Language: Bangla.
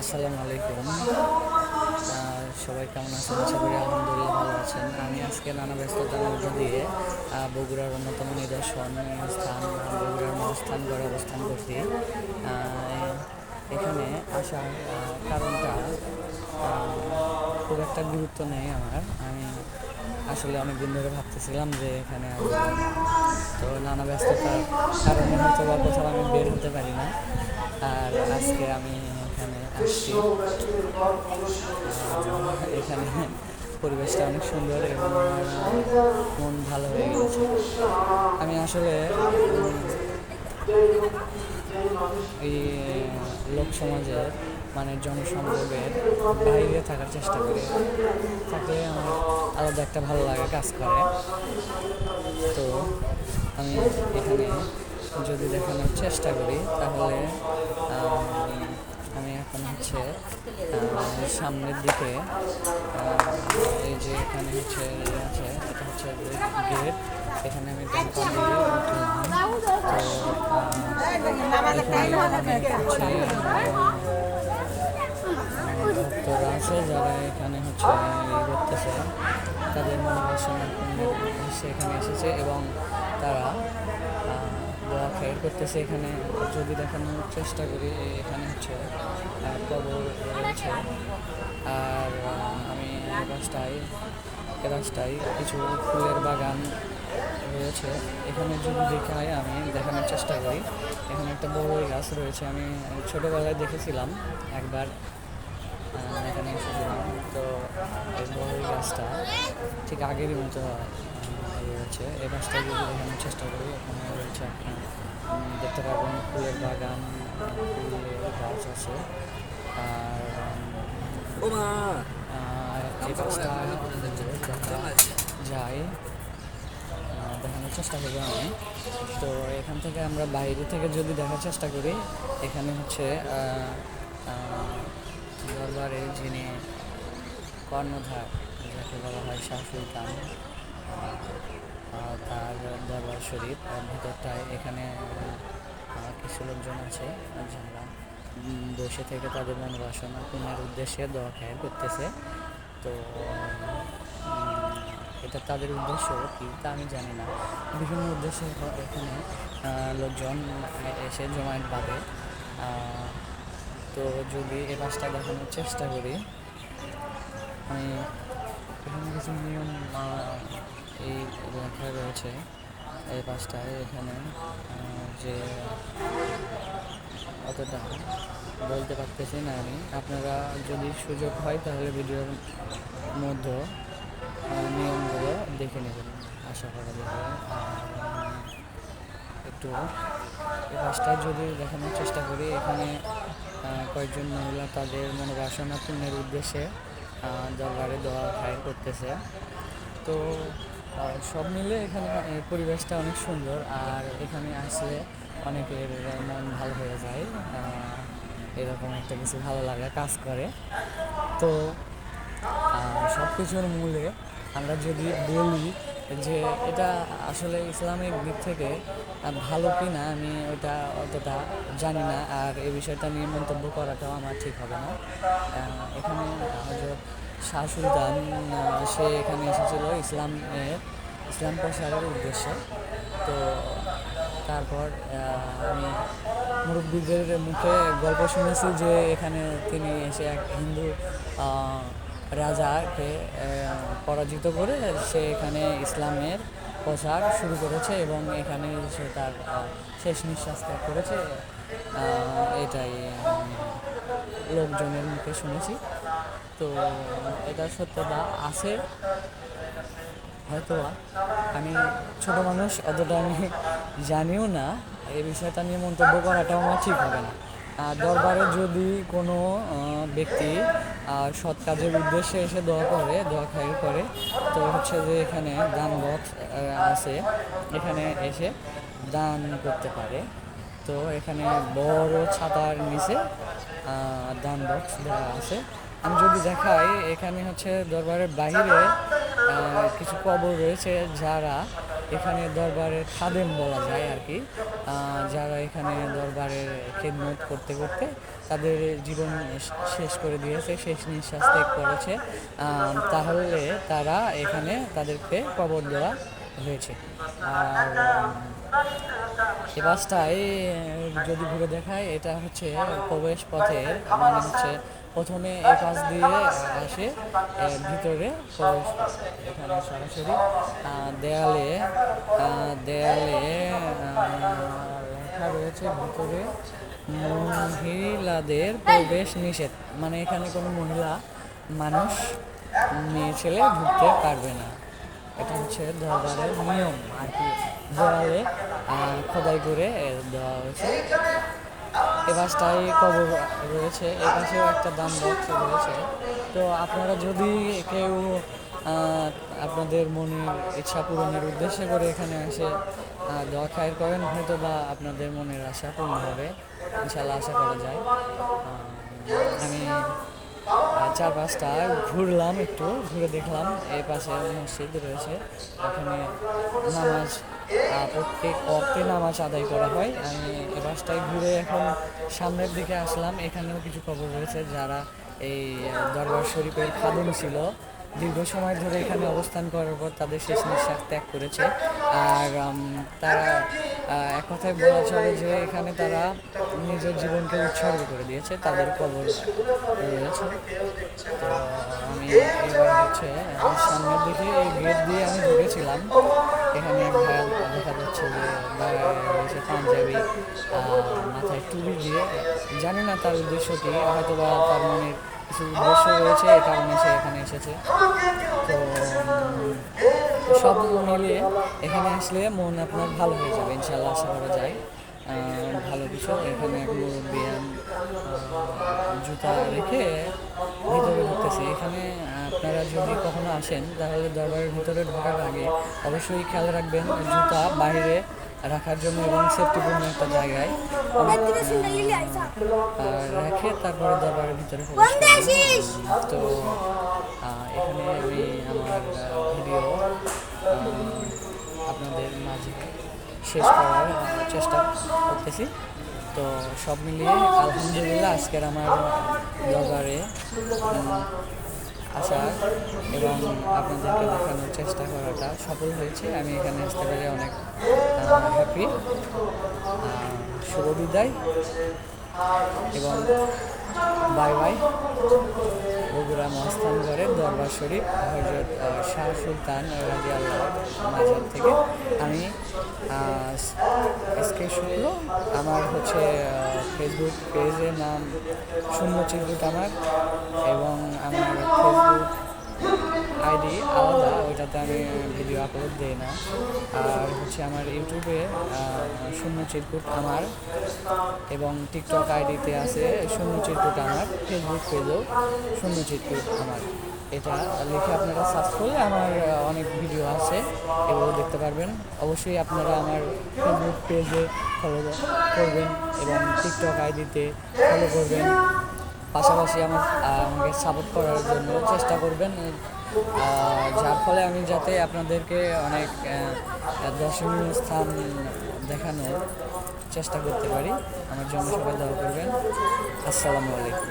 আসসালামু আলাইকুম। সবাই কেমন আছেন? আশা করি আলহামদুলিল্লাহ ভালো আছেন। আমি আজকে নানা ব্যস্ততার মধ্য দিয়ে বগুড়ার অন্যতম নিদর্শন, স্থান, বগুড়ার স্থান গড়ে অবস্থান করছি। এখানে আসার কারণটা খুব একটা গুরুত্ব নেই আমার। আমি আসলে অনেক দিন ধরে ভাবতেছিলাম যে এখানে তো নানা ব্যস্ততার কারণে হয়তো বা কোথাও আমি বের হতে পারি না। আর আজকে আমি এখানে পরিবেশটা অনেক সুন্দর এবং মন ভালো হয়ে গেছে। আমি আসলে এই লোক সমাজের মানে জনসংযোগের বাইরে থাকার চেষ্টা করি। থাকলে আমার আলাদা একটা ভালো লাগা কাজ করে। তো আমি এখানে যদি দেখানোর চেষ্টা করি, তাহলে আম, এখন হচ্ছে সামনের দিকে এই যে এখানে হচ্ছে আছে এটা হচ্ছে গেট। এখানে আমি ব্যাংক আছে যারা এখানে হচ্ছে করতেছে। তাদের মনোবাসনা এখানে এসেছে এবং তারা খায়ের করতেছে এখানে, যদি দেখানোর চেষ্টা করি, এখানে হচ্ছে কবর রয়েছে। আর আমি এ রাস্তায় কিছু ফুলের বাগান রয়েছে। এখানে যদি দেখাই আমি দেখানোর চেষ্টা করি। এখানে একটা বড় গাছ রয়েছে, আমি ছোটোবেলায় দেখেছিলাম একবার। এখানে এসেছিলাম। তো এই বড় গাছটা ঠিক আগেরই মতো রয়েছে এই গাছটা যদি দেখানোর চেষ্টা করি, এখানে রয়েছে আপনি উম, দেখতে পারবেন ফুলের বাগান ফুলের গাছ আছে। আর এই গাছটা যায় দেখানোর চেষ্টা করব আমি। তো এখান থেকে আমরা বাইরে থেকে যদি দেখার চেষ্টা করি এখানে হচ্ছে দরবারে যিনি কর্ণধার যাকে বলা হয় শাহ সুলতান। তার দরবার শরীফ ভিতরটায় এখানে কিছু লোকজন আছে যারা বসে থেকে তাদের মন বাসনা পূর্ণের উদ্দেশ্যে দোয়া খায় করতেছে। তো এটা তাদের উদ্দেশ্য কি তা আমি জানি না। বিভিন্ন উদ্দেশ্যে এখানে লোকজন এসে জমায়েত আহ, তো যদি এ পাশটা দেখানোর চেষ্টা করি আমি এখানে কিছু নিয়ম এই লেখা রয়েছে, এই পাশটায় এখানে যে অতটা বলতে পারতেছি না আমি। আপনারা যদি সুযোগ হয় তাহলে ভিডিওর মধ্যে নিয়মগুলো দেখে নেবেন, আশা করা যাবে একটু এই পাশটায় যদি দেখানোর চেষ্টা করি, এখানে কয়েকজন মহিলা তাদের মানে মনোবাসনা পূর্ণের উদ্দেশ্যে দরবারে দোয়া খায়ের করতেছে। তো সব মিলে এখানে পরিবেশটা অনেক সুন্দর। আর এখানে আসলে অনেকের মন ভালো হয়ে যায়। এরকম একটা কিছু ভালো লাগা কাজ করে। তো সব কিছুর মূলে আমরা যদি বলি যে এটা আসলে ইসলামিক দিক থেকে ভালো কি না আমি ওটা অতটা জানি না। আর এই বিষয়টা নিয়ে মন্তব্য করাটাও আমার ঠিক হবে না। এখানে হজরত শাহ সুলতান সে এখানে এসেছিল ইসলামের ইসলাম প্রসারের উদ্দেশ্যে। তো তারপর আমি মুরব্বীদের মুখে গল্প শুনেছি যে এখানে তিনি এসে এক হিন্দু রাজাকে পরাজিত করে সে এখানে ইসলামের প্রচার শুরু করেছে এবং এখানে সে তার শেষ নিঃশ্বাস ত্যাগ করেছে। এটাই লোকজনের মুখে শুনেছি। তো এটা সত্যতা আছে হয়তো আমি ছোট মানুষ, অতটা আমি জানিও না। এই বিষয়টা নিয়ে মন্তব্য করাটাও আমার ঠিক হবে না। দরবারে যদি কোনো ব্যক্তি সৎ কাজের উদ্দেশ্যে এসে দোয়া করে, দোয়া খাই করে, তো হচ্ছে যে এখানে দান বক্স আছে। এখানে এসে দান করতে পারে। তো এখানে বড় ছাতার নিচে দান বক্স দেওয়া আছে। আমি যদি দেখাই এখানে হচ্ছে দরবারের বাইরে কিছু কবর রয়েছে যারা এখানে দরবারের খাদেম বলা যায় আর কি। যারা এখানে দরবারের খেদমত করতে করতে তাদের জীবন শেষ করে দিয়েছে শেষ নিঃশ্বাস ত্যাগ করেছে। তাহলে তারা এখানে তাদেরকে কবর দেওয়া হয়েছে। আর উম, এই বাসটায় যদি ঘুরে দেখায় এটা হচ্ছে প্রবেশ পথের মানে হচ্ছে প্রথমে এই পাশ দিয়ে আসে ভিতরে। এখানে সরাসরি দেয়ালে দেয়ালে লেখা রয়েছে ভিতরে, মহিলাদের প্রবেশ নিষেধ। মানে এখানে কোনো মহিলা, মানুষ, মেয়ে, ছেলে ঢুকতে পারবে না। এটা হচ্ছে দরবারের নিয়ম আর কি। দেওয়ালে খোদাই করে দেওয়া হয়েছে। এ পাশটায় কবর রয়েছে, এ পাশেও একটা দাম বক্স রয়েছে। তো আপনারা যদি কেউ আপনাদের মনের ইচ্ছা পূরণের উদ্দেশ্যে করে এখানে এসে দোয়া খায়ের করেন, হয়তো বা আপনাদের মনের আশা পূর্ণ হবে। ইনশাল্লাহ আশা করা যায়। আমি চার পাঁচটা ঘুরলাম একটু, ঘুরে দেখলাম এই পাশে মসজিদ রয়েছে। ওখানে নামাজ প্রত্যেক অক্টে নামাজ আদায় করা হয়। আমি এ পাশটায় ঘুরে এখন সামনের দিকে আসলাম। এখানেও কিছু খবর রয়েছে যারা এই দরবার শরীফের খাদম ছিল। দীর্ঘ সময় ধরে এখানে অবস্থান করার পর তাদের শেষ নিঃশ্বাস ত্যাগ করেছে। আর তারা এক কথায় বলা চলে যে এখানে তারা নিজের জীবনকে উৎসর্গ করে দিয়েছে। তাদের কবর রয়েছে। তো আমি এবার হচ্ছে সামনের দিকে এই গেট দিয়ে আমি ঢুকেছিলাম। এখানে ভাইয়া দেখা যাচ্ছে যে রয়েছে পাঞ্জাবি মাথায় টুপি দিয়ে জানি না তার উদ্দেশ্য কি হয়তো বা তার মনের কিছু উদ্দেশ্য রয়েছে এই কারণে সে এখানে এসেছে। তো সব মিলিয়ে এখানে আসলে মন আপনার ভালো হয়ে যাবে ইনশাল্লাহ আশা করা যায়। ভালো কিছু এখানে এক আহ, জুতা রেখে ভিতরে ঢুকতেছে। এখানে আপনারা যদি কখনো আসেন তাহলে দরবারের ভিতরে ঢোকার আগে অবশ্যই খেয়াল রাখবেন জুতা বাইরে রাখার জন্য এবং সেফটিপূর্ণ একটা জায়গায় রেখে তারপরে দরবারের ভিতরে তো এখানে আমি আমার ভিডিও আপনাদের মাঝে শেষ করার চেষ্টা করতেছি। তো সব মিলিয়ে আলহামদুলিল্লাহ আজকের আমার দরবারে আসা এবং আপনাদেরকে দেখানোর চেষ্টা করাটা সফল হয়েছে। আমি এখানে আসতে পেরে অনেক হ্যাপি শুভ বিদায়। এবং বাই বাই। বগুড়া করে দরবার শরীফ হজরত শাহ সুলতান রাজি আল্লাহ মাজার থেকে। আমি আজকে শুক্র, আমার হচ্ছে ফেসবুক পেজের নাম শূন্য চিরকুট আমার, এবং আমার ফেসবুক আইডি, আলাদা, ওইটাতে আমি ভিডিও আপলোড দিই না। আর হচ্ছে আমার ইউটিউবে শূন্য চিরকুট আমার এবং টিকটক আইডিতে আছে শূন্য চিরকুট আমার ফেসবুক পেজেও শূন্য চিরকুট আমার। এটা লিখে আপনারা সার্চ করলে আমার অনেক ভিডিও আছে, এগুলো দেখতে পারবেন। অবশ্যই আপনারা আমার ফেসবুক পেজে ফলো করবেন এবং টিকটক আইডিতে ফলো করবেন। পাশাপাশি আমার আমাকে সাপোর্ট করার জন্য চেষ্টা করবেন। যার ফলে আমি যাতে আপনাদেরকে অনেক দর্শনীয় স্থান দেখানোর চেষ্টা করতে পারি। আমার জন্য সবাই দোয়া করবেন। আসসালামু আলাইকুম।